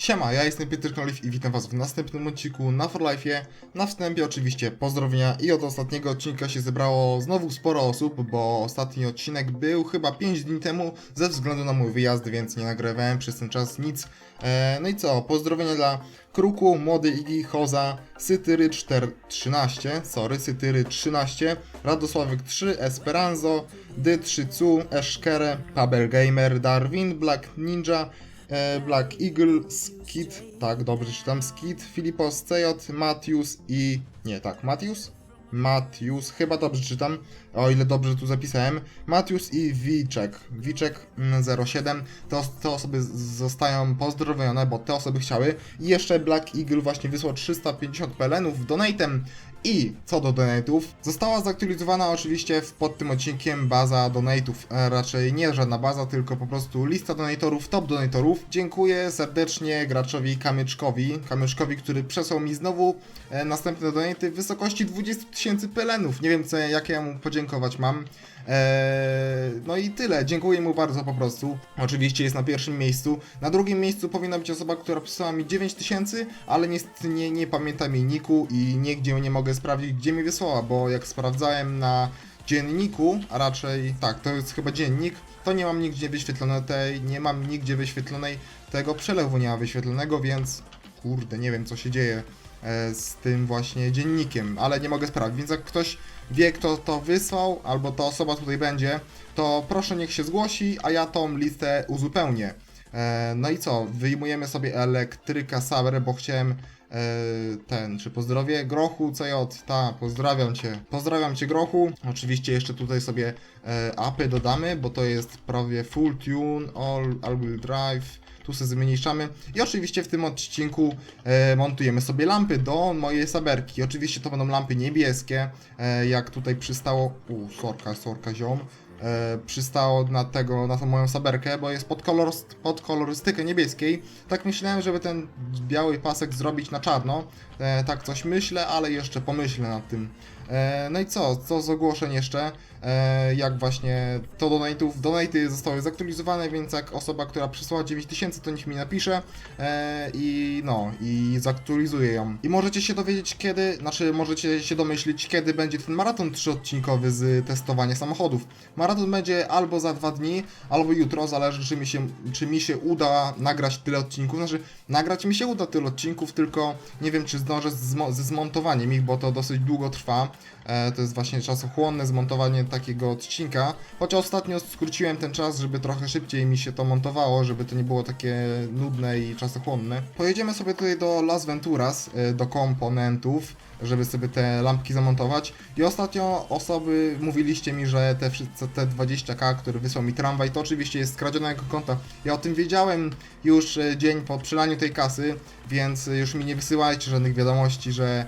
Siema, ja jestem Piotr Knoliw i witam was w następnym odcinku na For Life'ie. Na wstępie oczywiście pozdrowienia i od ostatniego odcinka się zebrało znowu sporo osób, bo ostatni odcinek był chyba 5 dni temu ze względu na mój wyjazd, więc nie nagrywałem przez ten czas nic. E, no i co, pozdrowienia dla Kruku, Młody Igi, Hoza, Sytyry 413, sorry, Sytyry 13, Radosławek 3, Esperanzo, Dy3 Cu, Eszkere, Pabel Gamer, Darwin, Black Ninja, Black Eagle, Skid, tak, dobrze czytam, Skid, Filipos, CJ, Matius i... nie, tak, Matius? Matius, chyba dobrze czytam, o ile dobrze tu zapisałem. Matius i Wiczek, Wiczek mm, 07, te, os- te osoby zostają pozdrowione, bo te osoby chciały. I jeszcze Black Eagle właśnie wysłał 350 pelenów donatem. I co do donate'ów, została zaktualizowana oczywiście pod tym odcinkiem baza donate'ów, e, raczej nie żadna baza, tylko po prostu lista donatorów, top donatorów. Dziękuję serdecznie graczowi Kamyczkowi, Kamyczkowi, który przesłał mi znowu e, następne donaty w wysokości 20 tysięcy pelenów. Nie wiem, co, jakie ja mu podziękować mam. Eee, no i tyle. Dziękuję mu bardzo po prostu. Oczywiście jest na pierwszym miejscu. Na drugim miejscu powinna być osoba, która przysłała mi 9000, ale niestety nie, nie pamiętam jej niku i nigdzie nie mogę sprawdzić, gdzie mi wysłała, bo jak sprawdzałem na dzienniku, a raczej tak, to jest chyba dziennik, to nie mam nigdzie wyświetlonej tej, nie mam nigdzie wyświetlonej tego przelewu nie ma wyświetlonego, więc kurde, nie wiem co się dzieje z tym właśnie dziennikiem, ale nie mogę sprawdzić, więc jak ktoś wie kto to wysłał, albo ta osoba tutaj będzie, to proszę niech się zgłosi, a ja tą listę uzupełnię. E, no i co, wyjmujemy sobie elektryka Saber, bo chciałem e, ten, czy pozdrowie Grochu CJ, ta, pozdrawiam Cię. Pozdrawiam Cię Grochu, oczywiście jeszcze tutaj sobie e, apy dodamy, bo to jest prawie full tune, all, all wheel drive, tu sobie zmniejszamy. I oczywiście w tym odcinku e, montujemy sobie lampy do mojej saberki. Oczywiście to będą lampy niebieskie, e, jak tutaj przystało, u, sorka, sorka ziom, przystało na tego, na tą moją saberkę, bo jest pod, kolor, pod kolorystykę niebieskiej. Tak myślałem, żeby ten biały pasek zrobić na czarno, e, tak coś myślę, ale jeszcze pomyślę nad tym. E, no i co, co z ogłoszeń jeszcze? E, jak właśnie to donate'ów, donate'y zostały zaktualizowane, więc jak osoba, która przysłała 9000, to niech mi napisze e, i no, i zaktualizuję ją. I możecie się dowiedzieć kiedy, znaczy możecie się domyślić, kiedy będzie ten maraton trzyodcinkowy z testowania samochodów. Maraton będzie albo za dwa dni, albo jutro, zależy czy mi się, czy mi się uda nagrać tyle odcinków, znaczy nagrać mi się uda tyle odcinków, tylko nie wiem czy zdążę ze zmontowaniem ich, bo to dosyć długo trwa. E, to jest właśnie czasochłonne zmontowanie takiego odcinka. Chociaż ostatnio skróciłem ten czas, żeby trochę szybciej mi się to montowało, żeby to nie było takie nudne i czasochłonne. Pojedziemy sobie tutaj do Las Venturas, e, do komponentów, żeby sobie te lampki zamontować. I ostatnio osoby mówiliście mi, że te, wszyscy- te 20k, które wysłał mi tramwaj, to oczywiście jest skradzionego konta. Ja o tym wiedziałem już e, dzień po przelaniu tej kasy, więc już mi nie wysyłajcie żadnych wiadomości, że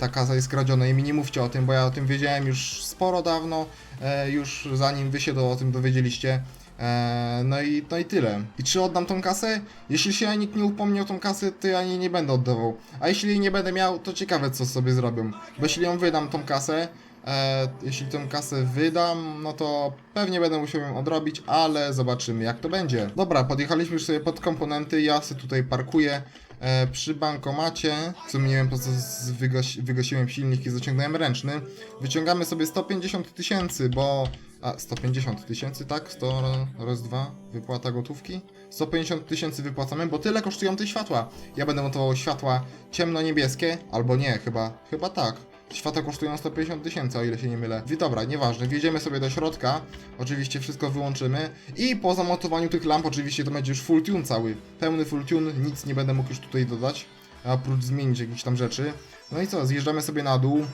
ta kasa jest i mi nie mówcie o tym, bo ja o tym wiedziałem już sporo dawno, e, już zanim wy się do, o tym dowiedzieliście. E, no, i, no i tyle. I czy oddam tą kasę? Jeśli się nikt nie upomni o tą kasę, to ja jej nie będę oddawał. A jeśli jej nie będę miał, to ciekawe co sobie zrobią. Bo jeśli ją wydam tą kasę, e, jeśli tą kasę wydam, no to pewnie będę musiał ją odrobić, ale zobaczymy jak to będzie. Dobra, podjechaliśmy już sobie pod komponenty, ja sobie tutaj parkuję e, przy bankomacie, nie wiem po co z- wygas wygasiłem silnik i zaciągnąłem ręczny. Wyciągamy sobie 150 tysięcy, bo... A, 150 tysięcy, tak? 100 raz, dwa, wypłata gotówki. 150 tysięcy wypłacamy, bo tyle kosztują te światła. Ja będę montował światła ciemno-niebieskie, albo nie, chyba, chyba tak. Światła kosztują 150 tysięcy, o ile się nie mylę. Wi- Dobra, nieważne, wjedziemy sobie do środka, oczywiście wszystko wyłączymy i po zamontowaniu tych lamp oczywiście to będzie już full tune cały. Pełny full tune, nic nie będę mógł już tutaj dodać, oprócz zmienić jakieś tam rzeczy. No i co, zjeżdżamy sobie na dół,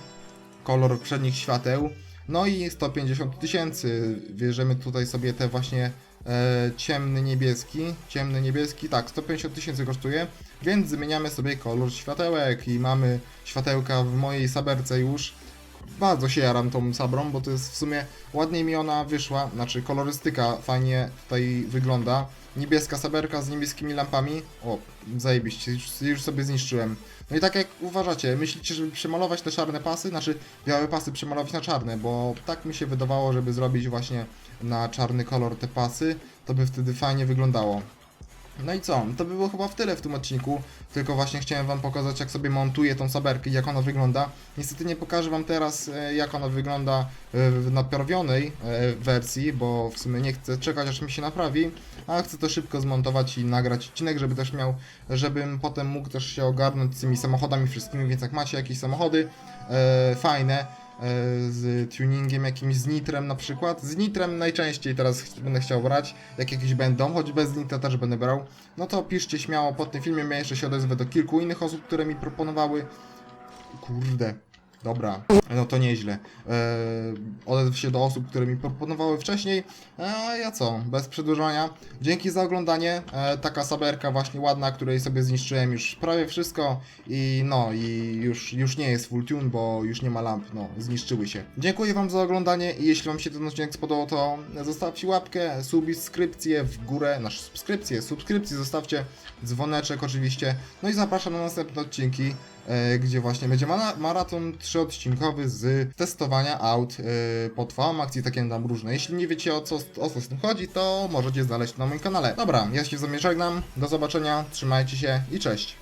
kolor przednich świateł, no i 150 tysięcy. Bierzemy tutaj sobie te właśnie ciemny niebieski. Ciemny niebieski, tak, 150 tysięcy kosztuje, więc zmieniamy sobie kolor światełek i mamy światełka w mojej saberce już. Bardzo się jaram tą sabrą, bo to jest w sumie ładnie mi ona wyszła, znaczy kolorystyka fajnie tutaj wygląda. Niebieska saberka z niebieskimi lampami. O, zajebiście, już, już sobie zniszczyłem. No i tak jak uważacie, myślicie, żeby przemalować te czarne pasy, znaczy białe pasy przemalować na czarne, bo tak mi się wydawało, żeby zrobić właśnie na czarny kolor te pasy, to by wtedy fajnie wyglądało. No i co? To by było chyba w tyle w tym odcinku, tylko właśnie chciałem wam pokazać jak sobie montuję tą saberkę i jak ona wygląda. Niestety nie pokażę wam teraz e, jak ona wygląda e, w naprawionej e, wersji, bo w sumie nie chcę czekać aż mi się naprawi, a chcę to szybko zmontować i nagrać odcinek, żeby też miał, żebym potem mógł też się ogarnąć z tymi samochodami wszystkimi, więc jak macie jakieś samochody fajne, z tuningiem jakimś, z nitrem na przykład. Z nitrem najczęściej teraz będę chciał brać, jak jakieś będą, choć bez nitra też będę brał. No to piszcie śmiało pod tym filmem, ja jeszcze się odezwę do kilku innych osób, które mi proponowały. Kurde. Dobra, no to nieźle. Eee, odezwę się do osób, które mi proponowały wcześniej. A ja co? Bez przedłużania. Dzięki za oglądanie. E, taka saberka właśnie ładna, której sobie zniszczyłem już prawie wszystko. I no, i już, już nie jest full tune, bo już nie ma lamp. No, zniszczyły się. Dziękuję Wam za oglądanie i jeśli Wam się ten odcinek spodobał, to zostawcie łapkę, subskrypcję w górę, nasz subskrypcję, subskrypcję zostawcie, dzwoneczek oczywiście. No i zapraszam na następne odcinki e, gdzie właśnie będzie mara- maraton trzyodcinkowy z testowania aut e, po trwałym akcji, takie tam różne. Jeśli nie wiecie o co, o co z tym chodzi, to możecie znaleźć na moim kanale. Dobra, ja się z wami żegnam, do zobaczenia, trzymajcie się i cześć.